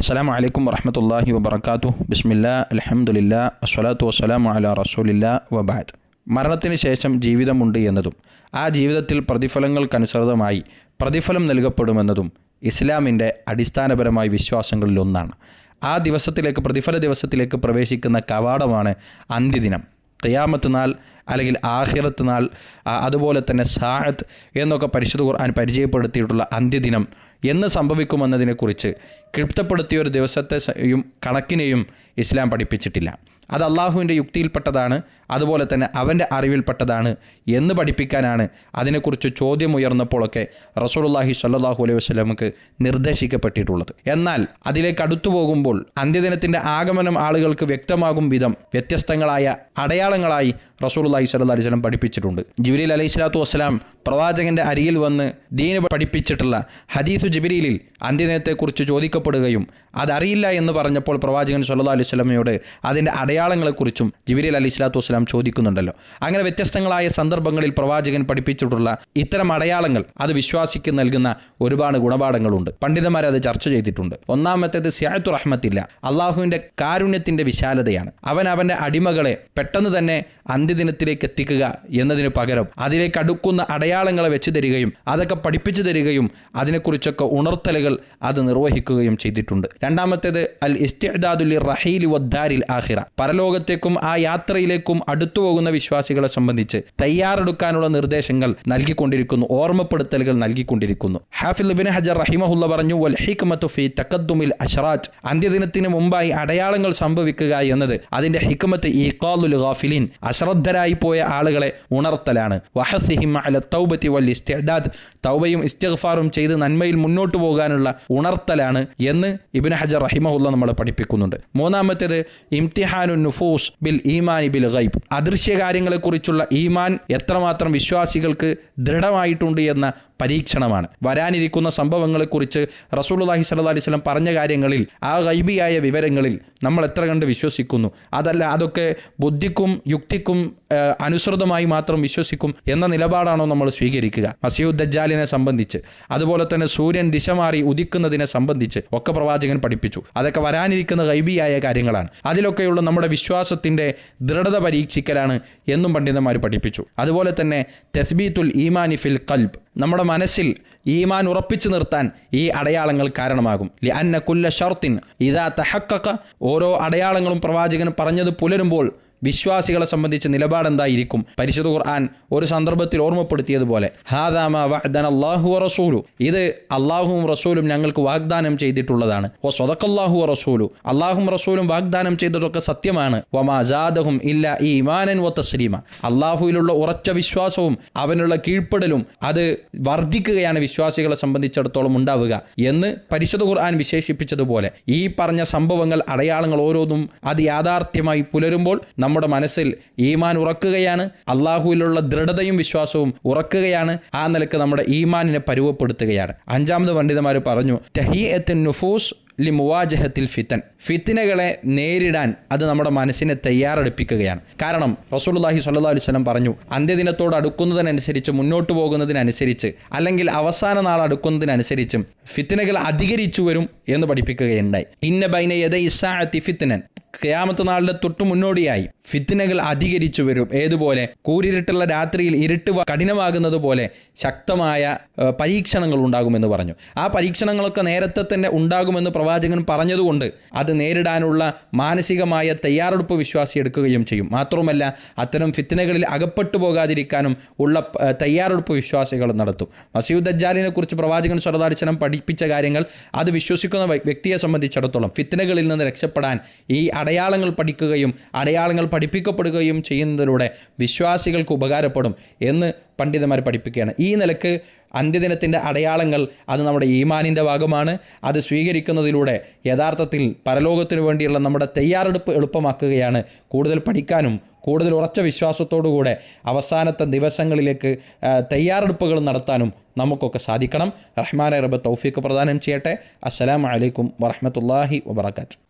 അസ്സലാമു അലൈക്കും വറഹമത്തല്ലാഹി വബർക്കാത്തു ബിസ്മില്ലാ അലഹമുല്ലാ അസ്വലാത്തു വസ്സലാമു അല റസൂലില്ലാ വബാദ് മരണത്തിന് ശേഷം ജീവിതമുണ്ട് എന്നതും ആ ജീവിതത്തിൽ പ്രതിഫലങ്ങൾക്കനുസൃതമായി പ്രതിഫലം നൽകപ്പെടുമെന്നതും ഇസ്ലാമിന്റെ അടിസ്ഥാനപരമായ വിശ്വാസങ്ങളിൽ ഒന്നാണ്. ആ ദിവസത്തിലേക്ക് പ്രതിഫല ദിവസത്തിലേക്ക് പ്രവേശിക്കുന്ന കവാടമാണ് അന്ത്യദിനം. ഖിയാമത്ത് നാൾ അല്ലെങ്കിൽ ആഹിറത്ത് നാൾ അതുപോലെ തന്നെ സാഹത്ത് എന്നൊക്കെ പരിശുദ്ധ ഖുർആൻ പരിചയപ്പെടുത്തിയിട്ടുള്ള അന്ത്യദിനം എന്ന് സംഭവിക്കുമെന്നതിനെക്കുറിച്ച് ക്ലിപ്തപ്പെടുത്തിയ ഒരു ദിവസത്തെയും കണക്കിനെയും ഇസ്ലാം പഠിപ്പിച്ചിട്ടില്ല. അത് അള്ളാഹുവിന്റെ യുക്തിയിൽപ്പെട്ടതാണ് അതുപോലെ തന്നെ അവന്റെ അറിവിൽപ്പെട്ടതാണ് എന്ന് പഠിപ്പിക്കാനാണ് അതിനെക്കുറിച്ച് ചോദ്യമുയർന്നപ്പോഴൊക്കെ റസൂലുള്ളാഹി സല്ലാഹു അലൈഹി വസ്ലമക്ക് നിർദ്ദേശിക്കപ്പെട്ടിട്ടുള്ളത്. എന്നാൽ അതിലേക്ക് അടുത്തു പോകുമ്പോൾ അന്ത്യദിനത്തിന്റെ ആഗമനം ആളുകൾക്ക് വ്യക്തമാകും വിധം വ്യത്യസ്തങ്ങളായ അടയാളങ്ങളായി റസൂലുള്ളാഹി സല്ലാ അലൈഹി സ്വലം പഠിപ്പിച്ചിട്ടുണ്ട്. ജിബിലി അലൈഹി സ്വലാത്തു വസ്സലാം പ്രവാചകന്റെ അരിയിൽ വന്ന് ദീന് പഠിപ്പിച്ചിട്ടുള്ള ഹദീസു ജിബ്രീലിൽ അന്ത്യദിനത്തെക്കുറിച്ച് ചോദിക്കപ്പെടുകയും അതറിയില്ല എന്ന് പറഞ്ഞപ്പോൾ പ്രവാചകൻ സല്ലാ അലൈഹി സ്വലമയോട് അതിന്റെ അടയാളങ്ങളെക്കുറിച്ചും ജിബ്രീൽ അലി ഇസ്ലാത്തു വസ്സലാം ചോദിക്കുന്നുണ്ടല്ലോ. അങ്ങനെ വ്യത്യസ്തങ്ങളായ സന്ദർഭങ്ങളിൽ പ്രവാചകൻ പഠിപ്പിച്ചിട്ടുള്ള ഇത്തരം അടയാളങ്ങൾ അത് വിശ്വാസിക്ക് നൽകുന്ന ഒരുപാട് ഗുണപാഠങ്ങളുണ്ട്. പണ്ഡിതന്മാർ അത് ചർച്ച ചെയ്തിട്ടുണ്ട്. ഒന്നാമത്തേത് സിയാത്തു റഹ്മത്തില്ല. അള്ളാഹുവിന്റെ കാരുണ്യത്തിന്റെ വിശാലതയാണ്. അവൻ അവന്റെ അടിമകളെ പെട്ടെന്ന് തന്നെ അന്ത്യദിനത്തിലേക്ക് എത്തിക്കുക എന്നതിന് പകരം അതിലേക്ക് അടുക്കുന്ന അടയാളങ്ങളെ വെച്ച് തരികയും അതൊക്കെ പഠിപ്പിച്ചു തരികയും അതിനെക്കുറിച്ചൊക്കെ ഉണർത്തലുകൾ അത് നിർവഹിക്കുകയും ചെയ്തിട്ടുണ്ട്. രണ്ടാമത്തേത് അൽ ഇസ്തിഅദാദുൽ റഹീലി വദ്ദാരിൽ ആഹിറ പരലോകത്തേക്കും ആ യാത്രയിലേക്കും അടുത്തു പോകുന്ന വിശ്വാസികളെ സംബന്ധിച്ച് തയ്യാറെടുക്കാനുള്ള നിർദ്ദേശങ്ങൾ നൽകിക്കൊണ്ടിരിക്കുന്നു ഓർമ്മപ്പെടുത്തലുകൾ നൽകിക്കൊണ്ടിരിക്കുന്നു. ഹാഫിൽ ബിൻ ഹജർ റഹിമഹുല്ല പറഞ്ഞു വൽ ഹിക്മത്തു അന്ത്യദിനത്തിന് മുമ്പായി അടയാളങ്ങൾ സംഭവിക്കുക എന്നത് അതിന്റെ ഹിക്മത്ത് കാലുൽ ഗാഫിലിൻ അശ്രദ്ധരായി പോയ ആളുകളെ ഉണർത്തലാണ്. വഹസിഹിം അല വൽ ഇസ്തിഅദാദ് തൗബയും ഇസ്തിഗ്ഫാറും ചെയ്ത് നന്മയിൽ മുന്നോട്ട് പോകാനുള്ള ഉണർത്തലാണ് എന്ന് ഇബിൻ ഹജർ റഹിമഹുല്ല നമ്മളെ പഠിപ്പിക്കുന്നുണ്ട്. മൂന്നാമത്തേത് ഇംതിഹാനു നുഫൂസ് ബിൽ ഈമാനി ബിൽ ഗൈബ്. അദൃശ്യ കാര്യങ്ങളെക്കുറിച്ചുള്ള ഈമാൻ എത്രമാത്രം വിശ്വാസികൾക്ക് ദൃഢമായിട്ടുണ്ട് എന്ന പരീക്ഷണമാണ്. വരാനിരിക്കുന്ന സംഭവങ്ങളെക്കുറിച്ച് സ്വല്ലല്ലാഹി അലൈഹി വസല്ലം പറഞ്ഞ കാര്യങ്ങളിൽ ആ ഗൈബിയായ വിവരങ്ങളിൽ നമ്മൾ എത്ര കണ്ട് വിശ്വസിക്കുന്നു? അതല്ല അതൊക്കെ ബുദ്ധിക്കും യുക്തിക്കും അനുസൃതമായി മാത്രം വിശ്വസിക്കും എന്ന നിലപാടാണോ നമ്മൾ സ്വീകരിക്കുക? മസീദ് സംബന്ധിച്ച് അതുപോലെ തന്നെ സൂര്യൻ ദിശ മാറി ഉദിക്കുന്നതിനെ സംബന്ധിച്ച് ഒക്കെ പ്രവാചകൻ പഠിപ്പിച്ചു. അതൊക്കെ വരാനിരിക്കുന്ന ഗൈബിയായ കാര്യങ്ങളാണ്. അതിലൊക്കെയുള്ള നമ്മുടെ വിശ്വാസത്തിന്റെ ദൃഢത പരീക്ഷിക്കലാണ് എന്നും പണ്ഡിതന്മാർ പഠിപ്പിച്ചു. അതുപോലെ തന്നെ തെസ്ബീത്തുൽ ഈമാനി ഫിൽ കൽബ് നമ്മുടെ മനസ്സിൽ ഈമാൻ ഉറപ്പിച്ചു നിർത്താൻ ഈ അടയാളങ്ങൾ കാരണമാകും. ലി അന്ന കുല്ല ഷർത്തിൻ ഇതാ തഹക്കക്ക ഓരോ അടയാളങ്ങളും പ്രവാചകൻ പറഞ്ഞത് പുലരുമ്പോൾ വിശ്വാസികളെ സംബന്ധിച്ച് നിലപാടെന്തായിരിക്കും പരിശുദ്ധ ഖുർആൻ ഒരു സന്ദർഭത്തിൽ ഓർമ്മപ്പെടുത്തിയതുപോലെ റസൂലു. ഇത് അള്ളാഹുവും റസൂലും ഞങ്ങൾക്ക് വാഗ്ദാനം ചെയ്തിട്ടുള്ളതാണ്. ഓ സ്വതക്കല്ലാഹു റസൂലു. അള്ളാഹും റസൂലും വാഗ്ദാനം ചെയ്തതൊക്കെ സത്യമാണ്. വമാജാദഹും ഇല്ല ഈ ഇമാനൻ വ അള്ളാഹുവിലുള്ള ഉറച്ച വിശ്വാസവും അവനുള്ള കീഴ്പ്പെടലും അത് വർദ്ധിക്കുകയാണ് വിശ്വാസികളെ സംബന്ധിച്ചിടത്തോളം ഉണ്ടാവുക എന്ന് പരിശുദ്ധ ഖുർആൻ വിശേഷിപ്പിച്ചതുപോലെ ഈ പറഞ്ഞ സംഭവങ്ങൾ അടയാളങ്ങൾ ഓരോന്നും അത് യാഥാർത്ഥ്യമായി പുലരുമ്പോൾ നമ്മുടെ മനസ്സിൽ ഈമാൻ ഉറക്കുകയാണ് അള്ളാഹുവിലുള്ള ദൃഢതയും വിശ്വാസവും ഉറക്കുകയാണ് ആ നിലയ്ക്ക് നമ്മുടെ ഈമാനിനെ പരുവപ്പെടുത്തുകയാണ്. അഞ്ചാമത് പണ്ഡിതന്മാർ പറഞ്ഞു നുഫൂസ് ലി മുവാജഹത്തിൽ ഫിത്തൻ. ഫിത്തിനകളെ നേരിടാൻ അത് നമ്മുടെ മനസ്സിനെ തയ്യാറെടുപ്പിക്കുകയാണ്. കാരണം സ്വല്ലല്ലാഹു അലൈഹി വസല്ലം പറഞ്ഞു അന്ത്യദിനത്തോട് അടുക്കുന്നതിനനുസരിച്ച് മുന്നോട്ട് പോകുന്നതിനനുസരിച്ച് അല്ലെങ്കിൽ അവസാന നാൾ അടുക്കുന്നതിനനുസരിച്ചും ഫിത്തിനകൾ അധികരിച്ചു വരും എന്ന് പഠിപ്പിക്കുകയുണ്ടായി. ഇന്ന ബൈന യദ ഇസാഅത്തി ഫിത്തനൻ. ഖിയാമത്ത് നാളിന്റെ തൊട്ടു മുന്നോടിയായി. ഫിത്തിനകൾ അധികരിച്ചു വരും. ഏതുപോലെ? കൂരിരുട്ടുള്ള രാത്രിയിൽ ഇരുട്ട് കഠിനമാകുന്നത് പോലെ ശക്തമായ പരീക്ഷണങ്ങൾ ഉണ്ടാകുമെന്ന് പറഞ്ഞു. ആ പരീക്ഷണങ്ങളൊക്കെ നേരത്തെ തന്നെ ഉണ്ടാകുമെന്ന് പ്രവാചകൻ പറഞ്ഞതുകൊണ്ട് അത് നേരിടാനുള്ള മാനസികമായ തയ്യാറെടുപ്പ് വിശ്വാസി എടുക്കുകയും ചെയ്യും. മാത്രവുമല്ല അത്തരം ഫിത്തിനകളിൽ അകപ്പെട്ടു പോകാതിരിക്കാനും ഉള്ള തയ്യാറെടുപ്പ് വിശ്വാസികൾ നടത്തും. മസീദ് അജ്ജാലിനെ കുറിച്ച് പ്രവാചകൻ സ്വരദാർശനം പഠിപ്പിച്ച കാര്യങ്ങൾ അത് വിശ്വസിക്കുന്ന വ്യക്തിയെ സംബന്ധിച്ചിടത്തോളം ഫിത്തിനകളിൽ നിന്ന് രക്ഷപ്പെടാൻ ഈ അടയാളങ്ങൾ പഠിക്കുകയും അടയാളങ്ങൾ പഠിപ്പിക്കപ്പെടുകയും ചെയ്യുന്നതിലൂടെ വിശ്വാസികൾക്ക് ഉപകാരപ്പെടും എന്ന് പണ്ഡിതന്മാർ പഠിപ്പിക്കുകയാണ്. ഈ നിലയ്ക്ക് അന്ത്യദിനത്തിന്റെ അടയാളങ്ങൾ അത് നമ്മുടെ ഈമാനിന്റെ ഭാഗമാണ്. അത് സ്വീകരിക്കുന്നതിലൂടെ യഥാർത്ഥത്തിൽ പരലോകത്തിനു വേണ്ടിയുള്ള നമ്മുടെ തയ്യാറെടുപ്പ് എളുപ്പമാക്കുകയാണ്. കൂടുതൽ പഠിക്കാനും കൂടുതൽ ഉറച്ച വിശ്വാസത്തോടുകൂടെ അവസാനത്തെ ദിവസങ്ങളിലേക്ക് തയ്യാറെടുപ്പുകൾ നടത്താനും നമുക്കൊക്കെ സാധിക്കണം. റഹ്മാൻ റബ്ബ് തൗഫീഖ് പ്രദാനം ചെയ്യട്ടെ. അസ്സലാമു അലൈക്കും വറഹ്മത്തുള്ളാഹി വബറകാത്ത്